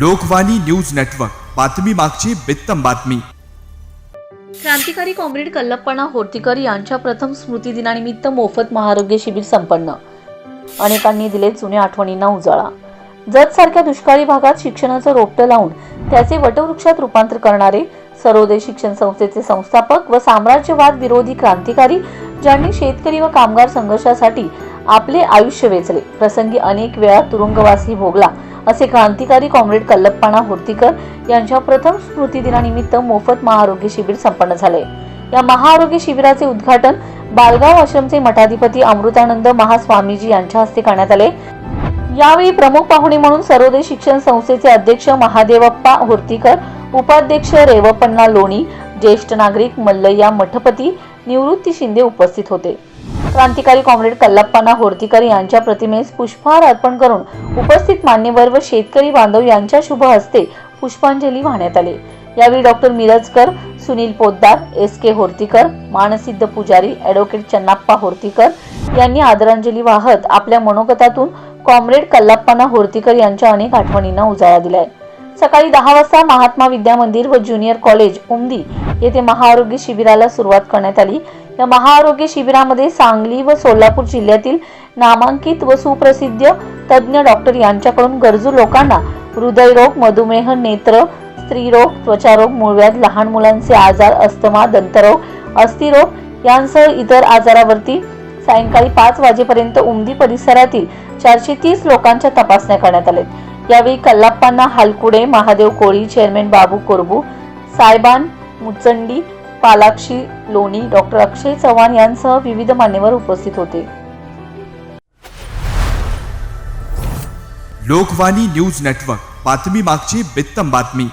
Lokvani news network. बातमी मागची बित्तम बातमी. क्रांतिकारी कॉम्रेड कल्लप्पणा होर्तीकर यांच्या प्रथम स्मृतिदिनानिमित्त मोफत महारोग्य शिबिर संपन्न. अनेकांनी दिले जुन्या आठवणींना उजाळा. जत सारख्या दुष्काळी भागात शिक्षणाचं रोपटं लावून त्याचे वटवृक्षात रूपांतर करणारे सर्वोदय शिक्षण संस्थेचे संस्थापक व साम्राज्यवाद विरोधी क्रांतिकारी ज्यांनी शेतकरी व कामगार संघर्षासाठी आपले आयुष्य वेचले. प्रसंगी अनेक वेळा तुरुंगवासी भोगला. असे क्रांतिकारी कॉम्रेड कल्लप्पाणा होर्तीकर यांच्या प्रथम स्मृतिदिनानिमित्त मोफत महाआरोग्य शिबिर संपन्न झाले. या महाआरोग्य शिबिराचे उद्घाटन बालगाव आश्रमचे मठाधिपती अमृतानंद महास्वामीजी यांच्या हस्ते करण्यात आले. यावेळी प्रमुख पाहुणे म्हणून सर्वोदय शिक्षण संस्थेचे अध्यक्ष महादेवप्पा होर्तीकर उपाध्यक्ष रेवपण्णा लोणी ज्येष्ठ नागरिक मल्लय्या मठपती निवृत्ती शिंदे उपस्थित होते. क्रांतिकारी कॉम्रेड कल्लप्पाना होर्तीकर यांच्या प्रतिमेस पुष्पहार अर्पण करून उपस्थित मान्यवर व शेतकरी बांधव यांच्या शुभ हस्ते पुष्पांजली वाहण्यात आली. यावेळी doctor Mirajkar Sunil Poddar S K Hortikar Mansiddha Pujari advocate Channappa Hortikar यांनी आदरांजली वाहत आपल्या मनोगतातून कॉम्रेड कल्लाप्पाना होर्तीकर यांच्या अनेक आठवणींना उजाळा दिलाय. सकाळी दहा वाजता महात्मा विद्या मंदिर व ज्युनियर कॉलेज उमदी येथे महाआरोग्य शिबिराला सुरुवात करण्यात आली. या महाआरोग्य शिबिरामध्ये सांगली व सोलापूर जिल्ह्यातील नामांकित व सुप्रसिद्ध तज्ज्ञ डॉक्टर यांच्याकडून गरजू लोकांना हृदयरोग मधुमेह नेत्र स्त्रीरोग त्वचारोग मूळव्याध लहान मुलांचे आजार अस्थमा दंतरोग अस्थिरोग यांसह इतर आजारावरती सायंकाळी पाच वाजेपर्यंत उमदी परिसरातील चारशे तीस लोकांच्या तपासण्या करण्यात आल्या. यावेळी कल्लाप्पांना हालकुडे महादेव कोळी चेअरमॅन बाबू कोरबू सायबान मुचंडी पालाक्षी लोणी डॉक्टर अक्षय चव्हाण यांसह विविध मान्यवर उपस्थित होते. लोकवाणी न्यूज नेटवर्क बातमी मागची बित्तम बातमी.